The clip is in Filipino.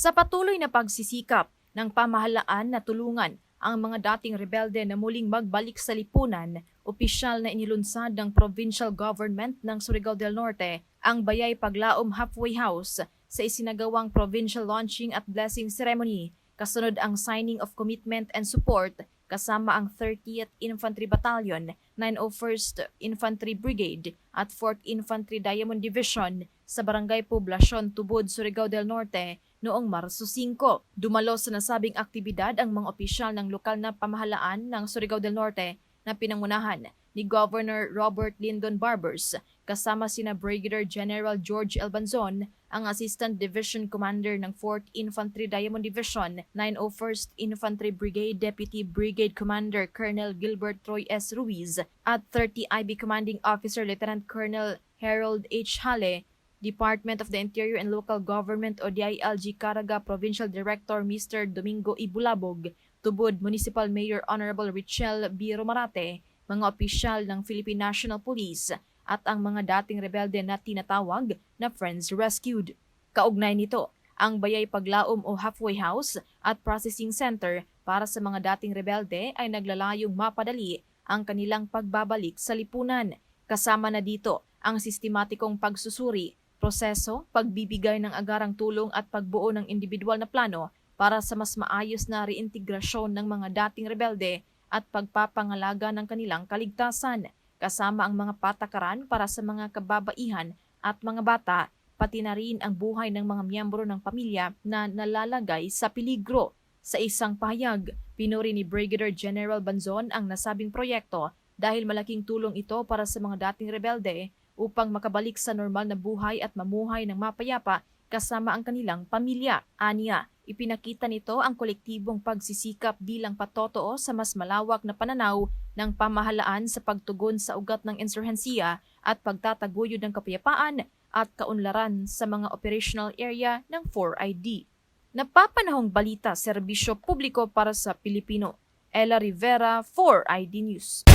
Sa patuloy na pagsisikap ng pamahalaan na tulungan ang mga dating rebelde na muling magbalik sa lipunan, opisyal na inilunsad ng provincial government ng Surigao del Norte ang Bayay Paglaom Halfway House sa isinagawang provincial launching at blessing ceremony kasunod ang signing of commitment and support kasama ang 30th Infantry Battalion, 901st Infantry Brigade at 4th Infantry Diamond Division sa Barangay Poblacion, Tubod, Surigao del Norte noong Marso 5. Dumalo sa nasabing aktibidad ang mga opisyal ng lokal na pamahalaan ng Surigao del Norte na pinangunahan ni Governor Robert Lyndon Barbers kasama sina Brigadier General George Elbanzon, ang Assistant Division Commander ng 4th Infantry Diamond Division, 901st Infantry Brigade Deputy Brigade Commander Colonel Gilbert Troy S. Ruiz at 30 IB Commanding Officer Lieutenant Colonel Harold H. Hale, Department of the Interior and Local Government o DILG Caraga Provincial Director Mr. Domingo Ibulabog, Tubod Municipal Mayor Honorable Richel B. Romarate, mga opisyal ng Philippine National Police at ang mga dating rebelde na tinatawag na Friends Rescued. Kaugnay nito, ang Bayay Paglaom o Halfway House at Processing Center para sa mga dating rebelde ay naglalayong mapadali ang kanilang pagbabalik sa lipunan. Kasama na dito ang sistematikong pagsusuri, proseso, pagbibigay ng agarang tulong at pagbuo ng individual na plano para sa mas maayos na reintegrasyon ng mga dating rebelde at pagpapangalaga ng kanilang kaligtasan, kasama ang mga patakaran para sa mga kababaihan at mga bata, pati na rin ang buhay ng mga miyembro ng pamilya na nalalagay sa peligro. Sa isang pahayag, pinuri ni Brigadier General Banzon ang nasabing proyekto dahil malaking tulong ito para sa mga dating rebelde upang makabalik sa normal na buhay at mamuhay ng mapayapa kasama ang kanilang pamilya. Anya, ipinakita nito ang kolektibong pagsisikap bilang patotoo sa mas malawak na pananaw ng pamahalaan sa pagtugon sa ugat ng insurhensiya at pagtataguyod ng kapayapaan at kaunlaran sa mga operational area ng 4ID. Napapanahong balita serbisyo publiko para sa Pilipino. Ella Rivera, 4ID News.